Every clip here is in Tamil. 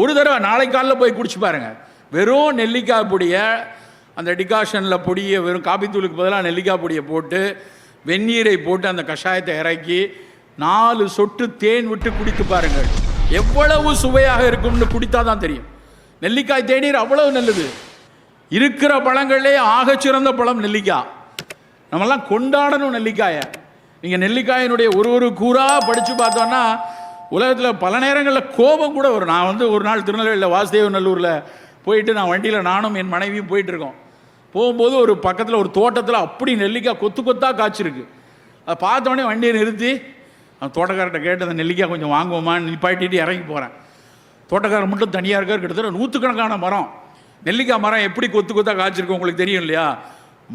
ஒரு தடவை நாளை காலைல போய் குடிச்சு பாருங்க. வெறும் நெல்லிக்காய் பொடியை அந்த டிகாஷனில் பொடியை வெறும் காப்பித்தூளுக்கு பதிலாக நெல்லிக்காய் பொடியை போட்டு வெந்நீரை போட்டு அந்த கஷாயத்தை இறக்கி நாலு சொட்டு தேன் விட்டு குடித்து பாருங்கள். எவ்வளவு சுவையாக இருக்கும்னு குடித்தா தான் தெரியும். நெல்லிக்காய் தேநீர் அவ்வளவு நல்லது. இருக்கிற பழங்களே ஆகச்சிறந்த பழம் நெல்லிக்காய். நம்மெல்லாம் கொண்டாடணும் நெல்லிக்காயை. நீங்கள் நெல்லிக்காயினுடைய ஒரு ஒரு கூறாக படித்து பார்த்தோன்னா உலகத்தில் பல நேரங்களில் கோபம் கூட வரும். நான் வந்து ஒரு நாள் திருநெல்வேலியில் வாசுதேவ நல்லூரில் போயிட்டு நான் வண்டியில் நானும் என் மனைவியும் போயிட்டுருக்கோம். போகும்போது ஒரு பக்கத்தில் ஒரு தோட்டத்தில் அப்படி நெல்லிக்காய் கொத்து கொத்தாக காய்ச்சிருக்கு. அதை பார்த்தோடனே வண்டியை நிறுத்தி அந்த தோட்டக்காரர்கிட்ட கேட்டு அந்த நெல்லிக்காய் கொஞ்சம் வாங்குவோமான்னு நிப்பாட்டிட்டு இறங்கி போகிறேன் தோட்டக்காரர் மட்டும் தனியாக இருக்கார். கிட்டத்தட்ட நூற்றுக்கணக்கான மரம். நெல்லிக்காய் மரம் எப்படி கொத்து கொத்தாக காய்ச்சிருக்கும் உங்களுக்கு தெரியும் இல்லையா?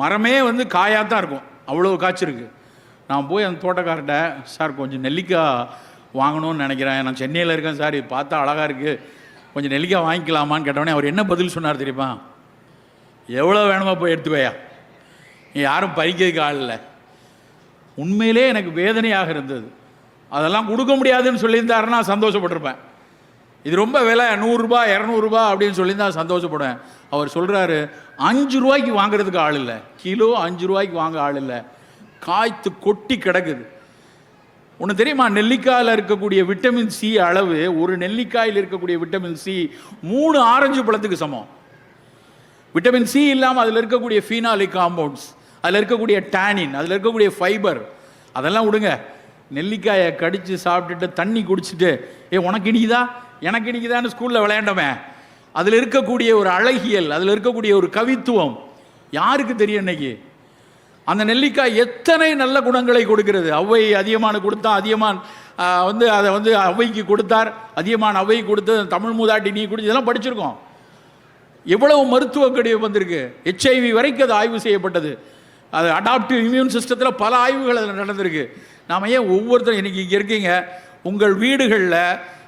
மரமே வந்து காயாக தான் இருக்கும். அவ்வளோ காய்ச்சிருக்கு. நான் போய் அந்த தோட்டக்காரர்கிட்ட சார் கொஞ்சம் நெல்லிக்காய் வாங்கணும்னு நினைக்கிறேன். நான் சென்னையில் இருக்கேன் சார். இது பார்த்தா அழகாக இருக்குது கொஞ்சம் நெல்லிக்காய் வாங்கிக்கலாமான்னு கேட்டோடனே அவர் என்ன பதில் சொன்னார் தெரியுமா? எவ்வளோ வேணுமோ போய் எடுத்துக்கோயா நீ யாரும் பறிக்கிறதுக்கு ஆள் இல்லை. உண்மையிலே எனக்கு வேதனையாக இருந்தது. அதெல்லாம் கொடுக்க முடியாதுன்னு சொல்லியிருந்தாருன்னா சந்தோஷப்பட்டிருப்பேன். இது ரொம்ப விலை. நூறுரூபா இரநூறுபா அப்படின்னு சொல்லியிருந்தா சந்தோஷப்படுவேன். அவர் சொல்கிறாரு அஞ்சு ரூபாய்க்கு வாங்குறதுக்கு ஆள் இல்லை. கிலோ அஞ்சு ரூபாய்க்கு வாங்க ஆள் இல்லை. காய்த்து கொட்டி கிடக்குது. ஒன்று தெரியுமா நெல்லிக்காயில் இருக்கக்கூடிய விட்டமின் சி அளவு ஒரு நெல்லிக்காயில் இருக்கக்கூடிய விட்டமின் சி மூணு ஆரஞ்சு பழத்துக்கு சமம். விட்டமின் சி இல்லாமல் அதில் இருக்கக்கூடிய ஃபீனாலிக் காம்பவுண்ட்ஸ் அதில் இருக்கக்கூடிய டேனின் அதில் இருக்கக்கூடிய ஃபைபர் அதெல்லாம் விடுங்க. நெல்லிக்காயை கடித்து சாப்பிட்டுட்டு தண்ணி குடிச்சிட்டு ஏ உனக்கு இனிக்குதா? எனக்கு இனிக்குதான்னு ஸ்கூலில் விளையாண்டோமே. அதில் இருக்கக்கூடிய ஒரு அழகியல் அதில் இருக்கக்கூடிய ஒரு கவித்துவம் யாருக்கு தெரியும் இன்னைக்கு? அந்த நெல்லிக்காய் எத்தனை நல்ல குணங்களை கொடுக்கிறது? ஔவை அதியமானு கொடுத்தா அதியமான் வந்து அதை வந்து ஔவைக்கு கொடுத்தார். அதியமான் ஔவை கொடுத்து தமிழ் மூதாட்டி நீ குடி இதெல்லாம் படிச்சிருக்கோம். எவ்வளவு மருத்துவ கடிவு வந்திருக்கு ஹெச்ஐவி வரைக்கும் அது ஆய்வு செய்யப்பட்டது. அது அடாப்டிவ் இம்யூன் சிஸ்டத்தில் பல ஆய்வுகள் அதில் நடந்திருக்கு. நாம் ஏன் ஒவ்வொருத்தரும் இன்னைக்கு இங்கே இருக்கீங்க? உங்கள் வீடுகளில்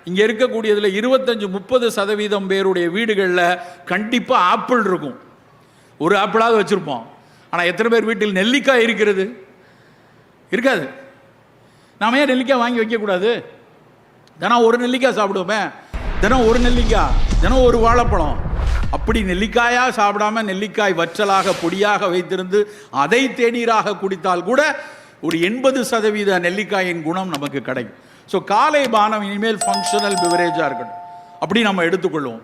இங்கே இருக்கக்கூடியதில் இருபத்தஞ்சி முப்பது சதவீதம் பேருடைய வீடுகளில் கண்டிப்பாக ஆப்பிள் இருக்கும். ஒரு ஆப்பிளாவது வச்சுருப்போம். ஆனால் எத்தனை பேர் வீட்டில் நெல்லிக்காய் இருக்கிறது? இருக்காது. நாம ஏன் நெல்லிக்காய் வாங்கி வைக்கக்கூடாது? தினம் ஒரு நெல்லிக்காய் சாப்பிடுவோமே. தினம் ஒரு நெல்லிக்காய் தினம் ஒரு வாழைப்பழம். அப்படி நெல்லிக்காயாக சாப்பிடாம நெல்லிக்காய் வற்றலாக பொடியாக வைத்திருந்து அதை தேநீராக குடித்தால் கூட ஒரு எண்பது சதவீத நெல்லிக்காயின் குணம் நமக்கு கிடைக்கும். ஸோ காலை பானம் இனிமேல் ஃபங்க்ஷனல் பிவரேஜாக இருக்கட்டும். அப்படி நம்ம எடுத்துக்கொள்வோம்.